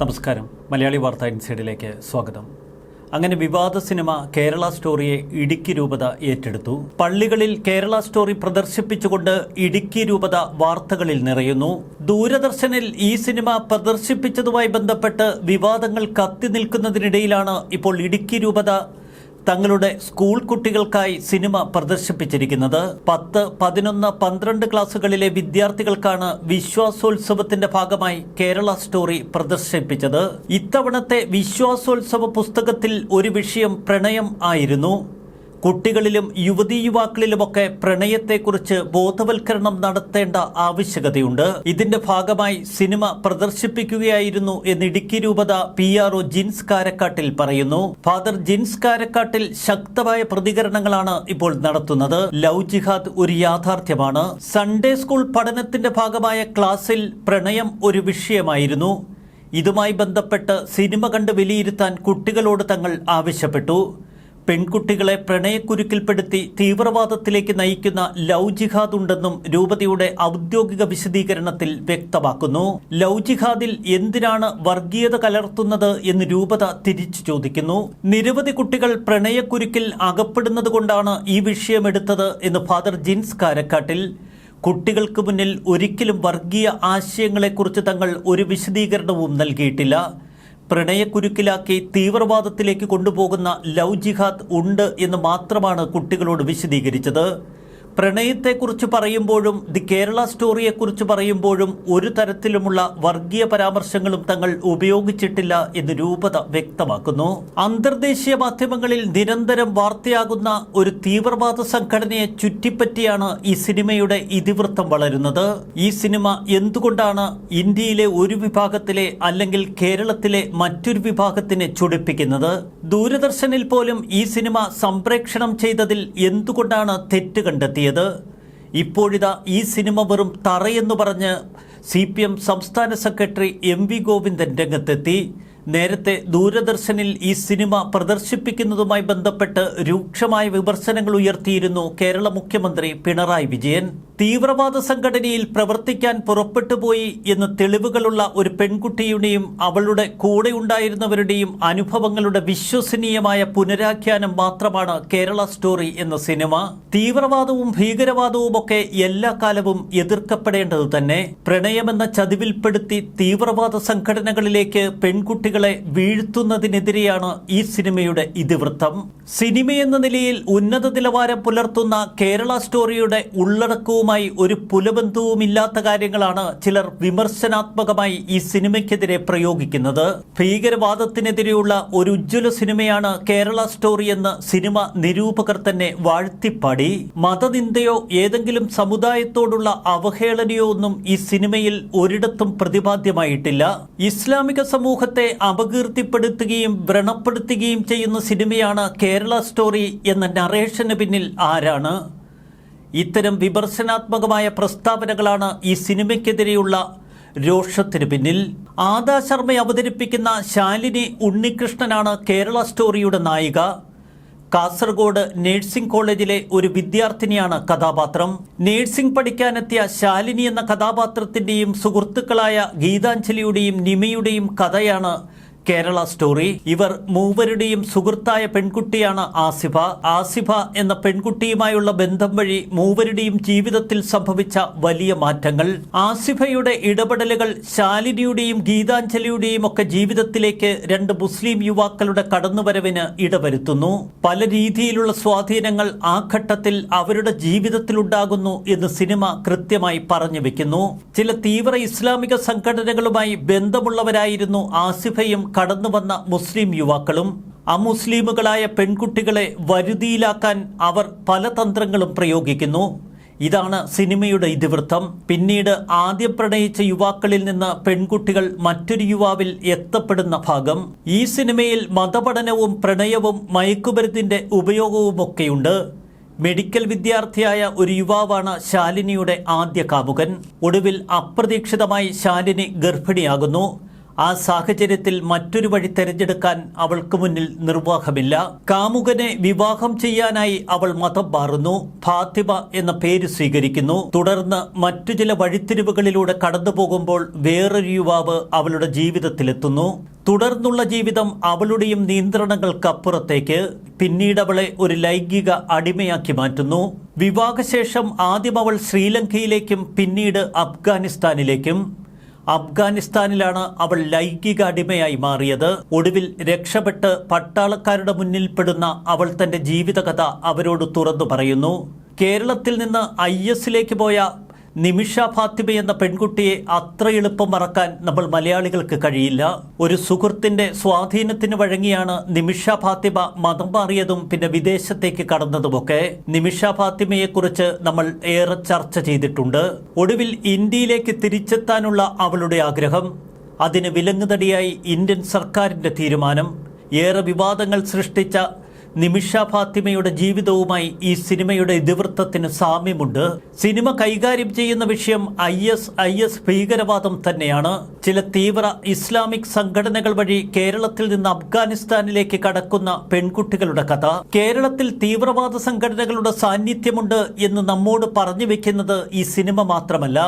നമസ്കാരം. മലയാളി വാർത്ത ഇൻസൈഡിലേക്ക് സ്വാഗതം. അങ്ങനെ വിവാദ സിനിമ കേരള സ്റ്റോറിയെ ഇടുക്കി രൂപത ഏറ്റെടുത്തു. പള്ളികളിൽ കേരള സ്റ്റോറി പ്രദർശിപ്പിച്ചുകൊണ്ട് ഇടുക്കി രൂപത വാർത്തകളിൽ നിറയുന്നു. ദൂരദർശനിൽ ഈ സിനിമ പ്രദർശിപ്പിച്ചതുമായി ബന്ധപ്പെട്ട് വിവാദങ്ങൾ കത്തി നിൽക്കുന്നതിനിടയിലാണ് ഇപ്പോൾ ഇടുക്കി രൂപത തങ്ങളുടെ സ്കൂൾ കുട്ടികൾക്കായി സിനിമ പ്രദർശിപ്പിച്ചിരിക്കുന്നത്. പത്ത് പതിനൊന്ന് പന്ത്രണ്ട് ക്ലാസ്സുകളിലെ വിദ്യാർത്ഥികൾക്കാണ് വിശ്വാസോത്സവത്തിന്റെ ഭാഗമായി കേരള സ്റ്റോറി പ്രദർശിപ്പിച്ചത്. ഇത്തവണത്തെ വിശ്വാസോത്സവ പുസ്തകത്തിൽ ഒരു വിഷയം പ്രണയം ആയിരുന്നു. കുട്ടികളിലും യുവതീ യുവാക്കളിലുമൊക്കെ പ്രണയത്തെക്കുറിച്ച് ബോധവൽക്കരണം നടത്തേണ്ട ആവശ്യകതയുണ്ട്. ഇതിന്റെ ഭാഗമായി സിനിമ പ്രദർശിപ്പിക്കുകയായിരുന്നു എന്ന് ഇടുക്കി രൂപത പി ആർ ജിൻസ് കാരക്കാട്ടിൽ പറയുന്നു. ഫാദർ ജിൻസ് കാരക്കാട്ടിൽ ശക്തമായ പ്രതികരണങ്ങളാണ് ഇപ്പോൾ നടത്തുന്നത്. ലവ് ജിഹാദ് ഒരു യാഥാർത്ഥ്യമാണ്. സൺഡേ സ്കൂൾ പഠനത്തിന്റെ ഭാഗമായ ക്ലാസ്സിൽ പ്രണയം ഒരു വിഷയമായിരുന്നു. ഇതുമായി ബന്ധപ്പെട്ട് സിനിമ കണ്ട് വിലയിരുത്താൻ കുട്ടികളോട് തങ്ങൾ ആവശ്യപ്പെട്ടു. പെൺകുട്ടികളെ പ്രണയക്കുരുക്കിൽപ്പെടുത്തി തീവ്രവാദത്തിലേക്ക് നയിക്കുന്ന ലവ് ജിഹാദ് ഉണ്ടെന്നും രൂപതയുടെ ഔദ്യോഗിക വിശദീകരണത്തിൽ വ്യക്തമാക്കുന്നു. ലവ് ജിഹാദിൽ എന്തിനാണ് വർഗീയത കലർത്തുന്നത് എന്ന് രൂപത തിരിച്ചു ചോദിക്കുന്നു. നിരവധി കുട്ടികൾ പ്രണയക്കുരുക്കിൽ അകപ്പെടുന്നതുകൊണ്ടാണ് ഈ വിഷയമെടുത്തത് എന്ന് ഫാദർ ജിൻസ് കാരക്കാട്ടിൽ. കുട്ടികൾക്ക് മുന്നിൽ ഒരിക്കലും വർഗീയ ആശയങ്ങളെക്കുറിച്ച് തങ്ങൾ ഒരു വിശദീകരണവും നൽകിയിട്ടില്ല. പ്രണയക്കുരുക്കിലാക്കി തീവ്രവാദത്തിലേക്ക് കൊണ്ടുപോകുന്ന ലവ് ജിഹാദ് ഉണ്ട് എന്ന് മാത്രമാണ് കുട്ടികളോട് വിശദീകരിച്ചത്. പ്രണയത്തെക്കുറിച്ച് പറയുമ്പോഴും ദി കേരള സ്റ്റോറിയെക്കുറിച്ച് പറയുമ്പോഴും ഒരു തരത്തിലുമുള്ള വർഗീയ പരാമർശങ്ങളും തങ്ങൾ ഉപയോഗിച്ചിട്ടില്ല എന്ന് രൂപത വ്യക്തമാക്കുന്നു. അന്തർദേശീയ മാധ്യമങ്ങളിൽ നിരന്തരം വാർത്തയാകുന്ന ഒരു തീവ്രവാദ സംഘടനയെ ചുറ്റിപ്പറ്റിയാണ് ഈ സിനിമയുടെ ഇതിവൃത്തം വളരുന്നത്. ഈ സിനിമ എന്തുകൊണ്ടാണ് ഇന്ത്യയിലെ ഒരു വിഭാഗത്തിലെ അല്ലെങ്കിൽ കേരളത്തിലെ മറ്റൊരു വിഭാഗത്തിനെ ചൊടിപ്പിക്കുന്നത്? ദൂരദർശനിൽ പോലും ഈ സിനിമ സംപ്രേക്ഷണം ചെയ്തതിൽ എന്തുകൊണ്ടാണ് തെറ്റ് കണ്ടെത്തിയത്? ഇപ്പോഴിതാ ഈ സിനിമ വെറും തറയെന്ന് പറഞ്ഞ് സി പി എം സംസ്ഥാന സെക്രട്ടറി എം വി ഗോവിന്ദൻ രംഗത്തെത്തി. നേരത്തെ ദൂരദർശനിൽ ഈ സിനിമ പ്രദർശിപ്പിക്കുന്നതുമായി ബന്ധപ്പെട്ട് രൂക്ഷമായ വിമർശനങ്ങൾ ഉയർത്തിയിരുന്നു കേരള മുഖ്യമന്ത്രി പിണറായി വിജയൻ. തീവ്രവാദ സംഘടനയിൽ പ്രവർത്തിക്കാൻ പുറപ്പെട്ടുപോയി എന്ന് തെളിവുകളുള്ള ഒരു പെൺകുട്ടിയുടെയും അവളുടെ കൂടെയുണ്ടായിരുന്നവരുടെയും അനുഭവങ്ങളുടെ വിശ്വസനീയമായ പുനരാഖ്യാനം മാത്രമാണ് കേരള സ്റ്റോറി എന്ന സിനിമ. തീവ്രവാദവും ഭീകരവാദവും ഒക്കെ എല്ലാ കാലവും എതിർക്കപ്പെടേണ്ടത് തന്നെ. പ്രണയമെന്ന ചതിവിൽപ്പെടുത്തി തീവ്രവാദ സംഘടനകളിലേക്ക് പെൺകുട്ടികളെ വീഴ്ത്തുന്നതിനെതിരെയാണ് ഈ സിനിമയുടെ ഇതിവൃത്തം. സിനിമയെന്ന നിലയിൽ ഉന്നത നിലവാരം പുലർത്തുന്ന കേരള സ്റ്റോറിയുടെ ഉള്ളടക്കവുമായി ഒരു പുലബന്ധവുമില്ലാത്ത കാര്യങ്ങളാണ് ചിലർ വിമർശനാത്മകമായി ഈ സിനിമയ്ക്കെതിരെ പ്രയോഗിക്കുന്നത്. ഭീകരവാദത്തിനെതിരെയുള്ള ഒരു ഉജ്ജ്വല സിനിമയാണ് കേരള സ്റ്റോറി എന്ന് സിനിമ നിരൂപകർ തന്നെ വാഴ്ത്തിപ്പാടി. മതനിന്ദയോ ഏതെങ്കിലും സമുദായത്തോടുള്ള അവഹേളനയോ ഒന്നും ഈ സിനിമയിൽ ഒരിടത്തും പ്രതിപാദ്യമായിട്ടില്ല. ഇസ്ലാമിക സമൂഹത്തെ അപകീർത്തിപ്പെടുത്തുകയും വ്രണപ്പെടുത്തുകയും ചെയ്യുന്ന സിനിമയാണ് കേരള സ്റ്റോറി എന്ന നറേഷന് പിന്നിൽ ആരാണ്? ഇത്തരം വിമർശനാത്മകമായ പ്രസ്താവനകളാണ് ഈ സിനിമയ്ക്കെതിരെയുള്ള രോഷത്തിന് പിന്നിൽ. ആദാ ശർമ്മ അവതരിപ്പിക്കുന്ന ശാലിനി ഉണ്ണികൃഷ്ണനാണ് കേരള സ്റ്റോറിയുടെ നായിക. കാസർഗോഡ് നേഴ്സിംഗ് കോളേജിലെ ഒരു വിദ്യാർത്ഥിനിയാണ് കഥാപാത്രം. നേഴ്സിംഗ് പഠിക്കാനെത്തിയ ശാലിനി എന്ന കഥാപാത്രത്തിന്റെയും സുഹൃത്തുക്കളായ ഗീതാഞ്ജലിയുടെയും നിമയുടെയും കഥയാണ് കേരള സ്റ്റോറി. ഇവർ മൂവരുടെയും സുഹൃത്തായ പെൺകുട്ടിയാണ് ആസിഫ. ആസിഫ എന്ന പെൺകുട്ടിയുമായുള്ള ബന്ധം വഴി മൂവരുടെയും ജീവിതത്തിൽ സംഭവിച്ച വലിയ മാറ്റങ്ങൾ. ആസിഫയുടെ ഇടപെടലുകൾ ശാലിനിയുടെയും ഗീതാഞ്ജലിയുടെയും ഒക്കെ ജീവിതത്തിലേക്ക് രണ്ട് മുസ്ലിം യുവാക്കളുടെ കടന്നുവരവിന് ഇടവരുത്തുന്നു. പല രീതിയിലുള്ള സ്വാധീനങ്ങൾ ആ ഘട്ടത്തിൽ അവരുടെ ജീവിതത്തിലുണ്ടാകുന്നു എന്ന് സിനിമ കൃത്യമായി പറഞ്ഞു വെക്കുന്നു. ചില തീവ്ര ഇസ്ലാമിക സംഘടനകളുമായി ബന്ധമുള്ളവരായിരുന്നു ആസിഫയും കടന്നു വന്ന മുസ്ലിം യുവാക്കളും അമുസ്ലിമുകളായ പെൺകുട്ടികളെ വരുതിയിലാക്കാൻ അവർ പല തന്ത്രങ്ങളും പ്രയോഗിക്കുന്നു. ഇതാണ് സിനിമയുടെ ഇതിവൃത്തം. പിന്നീട് ആദ്യം പ്രണയിച്ച യുവാക്കളിൽ നിന്ന് പെൺകുട്ടികൾ മറ്റൊരു യുവാവിൽ എത്തപ്പെടുന്ന ഭാഗം. ഈ സിനിമയിൽ മതപഠനവും പ്രണയവും മയക്കുമരുന്നിന്റെ ഉപയോഗവുമൊക്കെയുണ്ട്. മെഡിക്കൽ വിദ്യാർത്ഥിയായ ഒരു യുവാവാണ് ശാലിനിയുടെ ആദ്യ കാമുകൻ. ഒടുവിൽ അപ്രതീക്ഷിതമായി ശാലിനി ഗർഭിണിയാകുന്നു. ആ സാഹചര്യത്തിൽ മറ്റൊരു വഴി തെരഞ്ഞെടുക്കാൻ അവൾക്ക് മുന്നിൽ നിർവാഹമില്ല. കാമുകനെ വിവാഹം ചെയ്യാനായി അവൾ മതം മാറുന്നു. ഫാത്തിമ എന്ന പേര് സ്വീകരിക്കുന്നു. തുടർന്ന് മറ്റു ചില വഴിത്തിരിവുകളിലൂടെ കടന്നു വേറൊരു യുവാവ് അവളുടെ ജീവിതത്തിലെത്തുന്നു. തുടർന്നുള്ള ജീവിതം അവളുടെയും നിയന്ത്രണങ്ങൾക്കപ്പുറത്തേക്ക്. പിന്നീട് അവളെ ഒരു ലൈംഗിക അടിമയാക്കി മാറ്റുന്നു. വിവാഹശേഷം ആദ്യം അവൾ ശ്രീലങ്കയിലേക്കും പിന്നീട് അഫ്ഗാനിസ്ഥാനിലേക്കും. അഫ്ഗാനിസ്ഥാനിലാണ് അവൾ ലൈംഗിക അടിമയായി മാറിയത്. ഒടുവിൽ രക്ഷപ്പെട്ട് പട്ടാളക്കാരുടെ മുന്നിൽപ്പെടുന്ന അവൾ തന്റെ ജീവിതകഥ അവരോട് തുറന്നു പറയുന്നു. കേരളത്തിൽ നിന്ന് ഐ എസിലേക്ക് പോയ നിമിഷ ഫാത്തിമ എന്ന പെൺകുട്ടിയെ അത്ര എളുപ്പം മറക്കാൻ നമ്മൾ മലയാളികൾക്ക് കഴിയില്ല. ഒരു സുഹൃത്തിന്റെ സ്വാധീനത്തിന് വഴങ്ങിയാണ് നിമിഷ ഫാത്തിമ മതം മാറിയതും പിന്നെ വിദേശത്തേക്ക് കടന്നതുമൊക്കെ. നിമിഷ ഫാത്തിമയെക്കുറിച്ച് നമ്മൾ ഏറെ ചർച്ച ചെയ്തിട്ടുണ്ട്. ഒടുവിൽ ഇന്ത്യയിലേക്ക് തിരിച്ചെത്താനുള്ള അവളുടെ ആഗ്രഹം അതിന് വിലങ്ങുതടിയായി ഇന്ത്യൻ സർക്കാരിന്റെ തീരുമാനം ഏറെ വിവാദങ്ങൾ സൃഷ്ടിച്ച നിമിഷ ഫാത്തിമയുടെ ജീവിതവുമായി ഈ സിനിമയുടെ ഇതിവൃത്തത്തിന് സാമ്യമുണ്ട്. സിനിമ കൈകാര്യം ചെയ്യുന്ന വിഷയം ഐ എസ് ഐ എസ് ഭീകരവാദം തന്നെയാണ്. ചില തീവ്ര ഇസ്ലാമിക് സംഘടനകൾ വഴി കേരളത്തിൽ നിന്ന് അഫ്ഗാനിസ്ഥാനിലേക്ക് കടക്കുന്ന പെൺകുട്ടികളുടെ കഥ. കേരളത്തിൽ തീവ്രവാദ സംഘടനകളുടെ സാന്നിധ്യമുണ്ട് എന്ന് നമ്മോട് പറഞ്ഞു വെക്കുന്നത് ഈ സിനിമ മാത്രമല്ല.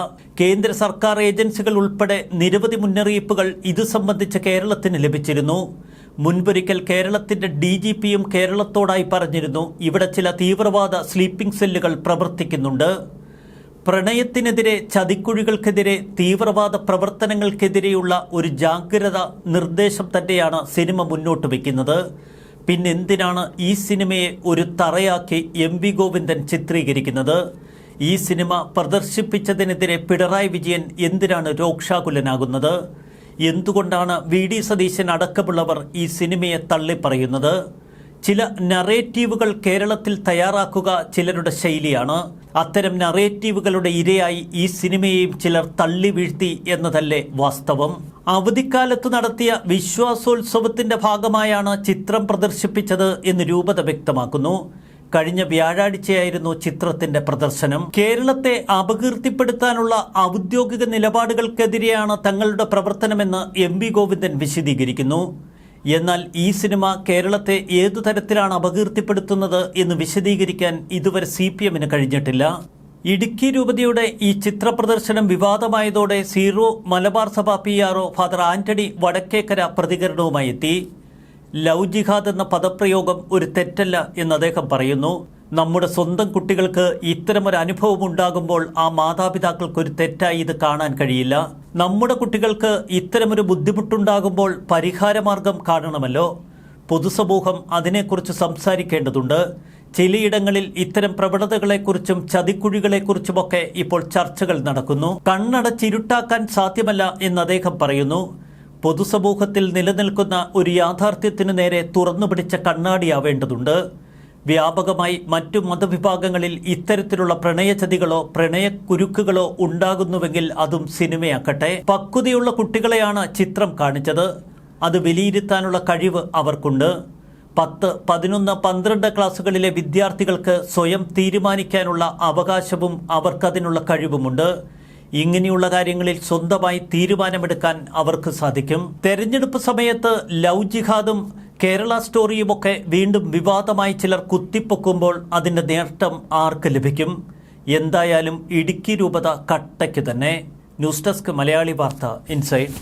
കേന്ദ്ര സർക്കാർ ഏജൻസികൾ ഉൾപ്പെടെ നിരവധി മുന്നറിയിപ്പുകൾ ഇത് സംബന്ധിച്ച് കേരളത്തിന് ലഭിച്ചിരുന്നു. മുൻപൊരിക്കൽ കേരളത്തിന്റെ ഡി ജി പിയും കേരളത്തോടായി പറഞ്ഞിരുന്നു. ഇവിടെ ചില തീവ്രവാദ സ്ലീപ്പിംഗ് സെല്ലുകൾ പ്രവർത്തിക്കുന്നുണ്ട്. പ്രണയത്തിനെതിരെ ചതിക്കുഴികൾക്കെതിരെ തീവ്രവാദ പ്രവർത്തനങ്ങൾക്കെതിരെയുള്ള ഒരു ജാഗ്രത നിർദ്ദേശം തന്നെയാണ് സിനിമ മുന്നോട്ട് വയ്ക്കുന്നത്. പിന്നെന്തിനാണ് ഈ സിനിമയെ ഒരു തറയാക്കി എം വി ഗോവിന്ദൻ ചിത്രീകരിക്കുന്നത്? ഈ സിനിമ പ്രദർശിപ്പിച്ചതിനെതിരെ പിണറായി വിജയൻ എന്തിനാണ് രോക്ഷാകുലനാകുന്നത്? എന്തുകൊണ്ടാണ് വി ഡി സതീശൻ അടക്കമുള്ളവർ ഈ സിനിമയെ തള്ളിപ്പറയുന്നത്? ചില നറേറ്റീവുകൾ കേരളത്തിൽ തയ്യാറാക്കുക ചിലരുടെ ശൈലിയാണ്. അത്തരം നറേറ്റീവുകളുടെ ഇരയായി ഈ സിനിമയെയും ചിലർ തള്ളി വീഴ്ത്തി എന്നതല്ലേ വാസ്തവം? അവധിക്കാലത്ത് നടത്തിയ വിശ്വാസോത്സവത്തിന്റെ ഭാഗമായാണ് ചിത്രം പ്രദർശിപ്പിച്ചത് എന്ന് രൂപത വ്യക്തമാക്കുന്നു. കഴിഞ്ഞ വ്യാഴാഴ്ചയായിരുന്നു ചിത്രത്തിന്റെ പ്രദർശനം. കേരളത്തെ അപകീർത്തിപ്പെടുത്താനുള്ള ഔദ്യോഗിക നിലപാടുകൾക്കെതിരെയാണ് തങ്ങളുടെ പ്രവർത്തനമെന്ന് എം വി ഗോവിന്ദൻ വിശദീകരിക്കുന്നു. എന്നാൽ ഈ സിനിമ കേരളത്തെ ഏതു തരത്തിലാണ് അപകീർത്തിപ്പെടുത്തുന്നത് എന്ന് വിശദീകരിക്കാൻ ഇതുവരെ സി പി എമ്മിന് കഴിഞ്ഞിട്ടില്ല. ഇടുക്കി രൂപതയുടെ ഈ ചിത്രപ്രദർശനം വിവാദമായതോടെ സീറോ മലബാർ സഭ P RO father Antony Vadakkekara പ്രതികരണവുമായി എത്തി. ലവ് ജിഹാദ് എന്ന പദപ്രയോഗം ഒരു തെറ്റല്ല എന്ന് അദ്ദേഹം പറയുന്നു. നമ്മുടെ സ്വന്തം കുട്ടികൾക്ക് ഇത്തരമൊരു അനുഭവം ഉണ്ടാകുമ്പോൾ ആ മാതാപിതാക്കൾക്ക് ഒരു തെറ്റായി ഇത് കാണാൻ കഴിയില്ല. നമ്മുടെ കുട്ടികൾക്ക് ഇത്തരമൊരു ബുദ്ധിമുട്ടുണ്ടാകുമ്പോൾ പരിഹാരമാർഗം കാണണമല്ലോ. പൊതുസമൂഹം അതിനെക്കുറിച്ച് സംസാരിക്കേണ്ടതുണ്ട്. ചിലയിടങ്ങളിൽ ഇത്തരം പ്രവണതകളെക്കുറിച്ചും ചതിക്കുഴികളെക്കുറിച്ചുമൊക്കെ ഇപ്പോൾ ചർച്ചകൾ നടക്കുന്നു. കണ്ണടച്ചിരുട്ടാക്കാൻ സാധ്യമല്ല എന്ന് അദ്ദേഹം പറയുന്നു. പൊതുസമൂഹത്തിൽ നിലനിൽക്കുന്ന ഒരു യാഥാർത്ഥ്യത്തിനു നേരെ തുറന്നുപിടിച്ച കണ്ണാടിയാവേണ്ടതുണ്ട്. വ്യാപകമായി മറ്റു മതവിഭാഗങ്ങളിൽ ഇത്തരത്തിലുള്ള പ്രണയചതികളോ പ്രണയക്കുരുക്കുകളോ ഉണ്ടാകുന്നുവെങ്കിൽ അതും സിനിമയാക്കട്ടെ. പക്വതയുള്ള കുട്ടികളെയാണ് ചിത്രം കാണിച്ചത്. അത് വിലയിരുത്താനുള്ള കഴിവ് അവർക്കുണ്ട്. പത്ത് പതിനൊന്ന് പന്ത്രണ്ട് ക്ലാസ്സുകളിലെ വിദ്യാർത്ഥികൾക്ക് സ്വയം തീരുമാനിക്കാനുള്ള അവകാശവും അവർക്കതിനുള്ള കഴിവുമുണ്ട്. ഇങ്ങനെയുള്ള കാര്യങ്ങളിൽ സ്വന്തമായി തീരുമാനമെടുക്കാൻ അവർക്ക് സാധിക്കും. തെരഞ്ഞെടുപ്പ് സമയത്ത് ലവ് ജിഹാദും കേരള സ്റ്റോറിയുമൊക്കെ വീണ്ടും വിവാദമായി ചിലർ കുത്തിപ്പൊക്കുമ്പോൾ അതിന്റെ നേട്ടം ആർക്ക് ലഭിക്കും? എന്തായാലും ഇടുക്കി രൂപത കട്ടയ്ക്ക് തന്നെ. ന്യൂസ് ഡെസ്ക് മലയാളി വാർത്ത ഇൻസൈഡ്.